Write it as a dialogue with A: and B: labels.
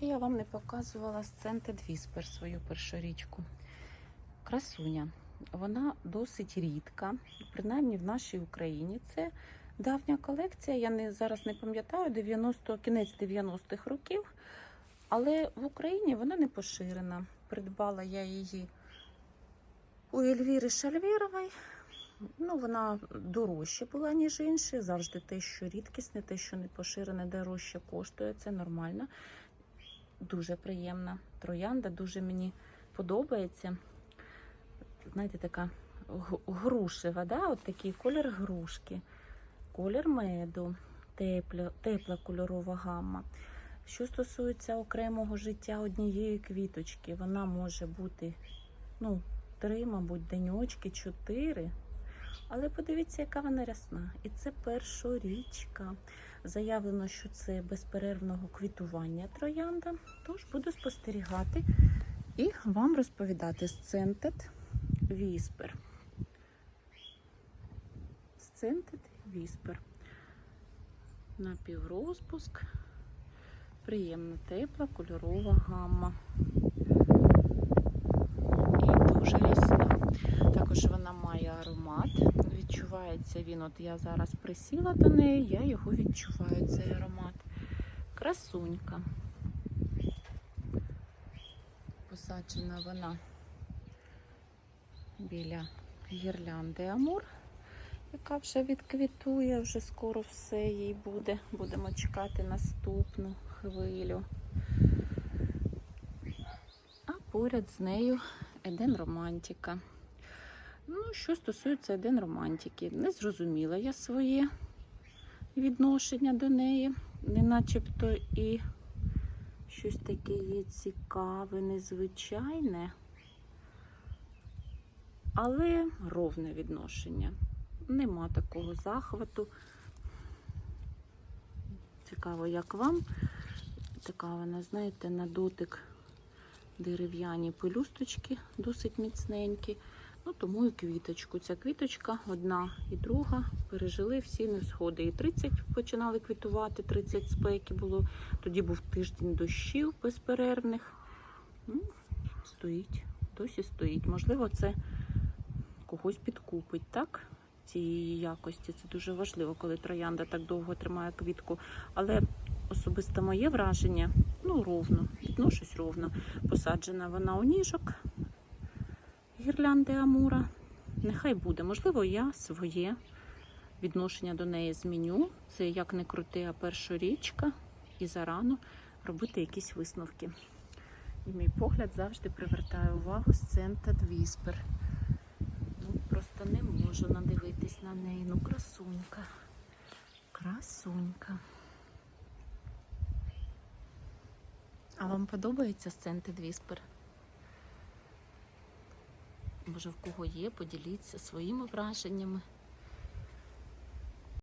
A: ще я вам не показувала Scented Whisper, свою першорічку. Красуня. Вона досить рідка, принаймні в нашій Україні. Це давня колекція. Я не, зараз не пам'ятаю, 90, кінець 90-х років. Але в Україні вона не поширена. Придбала я її у Ельвіри Шальвєрової. Ну, вона дорожча була, ніж інші. Завжди те, що рідкісне, те, що не поширене, дорожче коштує. Це нормально. Дуже приємна троянда, дуже мені подобається. Знаєте, така грушева, да? От такий колір грушки, колір меду, тепла, тепла кольорова гамма. Що стосується окремого життя однієї квіточки, вона може бути ну, три, мабуть, деньочки, чотири. Але подивіться, яка вона рясна. І це першорічка. Заявлено, що це безперервного квітування троянда. Тож буду спостерігати і вам розповідати Scented Whisper. Scented Whisper. Напіврозпуск. Приємна тепла кольорова гамма. І дуже рясна. Також вона має аромат. Відчувається він. От я зараз присіла до неї, я його відчуваю, цей аромат. Красунька. Посаджена вона біля гірлянди Амур, яка вже відквітує, вже скоро все їй буде. Будемо чекати наступну хвилю. А поряд з нею Еден Романтика. Ну, що стосується Еден Романтики, не зрозуміла я своє відношення до неї. Не начебто і щось таке є цікаве, незвичайне, але ровне відношення. Нема такого захвату. Цікаво, як вам. Така вона, знаєте, на дотик дерев'яні пелюсточки, досить міцненькі. Ну, тому і квіточку. Ця квіточка одна і друга пережили всі несходи. І 30 починали квітувати, 30 спеки було. Тоді був тиждень дощів безперервних. Ну, стоїть, досі стоїть. Можливо, це когось підкупить, так? Цієї якості. Це дуже важливо, коли троянда так довго тримає квітку. Але особисто моє враження, ну, ровно, відношусь ровно. Посаджена вона у ніжок гірлянди Амура. Нехай буде. Можливо, я своє відношення до неї зміню. Це як не крути, а першорічка. І зарано робити якісь висновки. І мій погляд завжди привертає увагу Scented Whisper. Ну, просто не можу надивитись на неї. Ну, красунька. Красунька. А вам подобається Scented Whisper? Може, в кого є, поділіться своїми враженнями.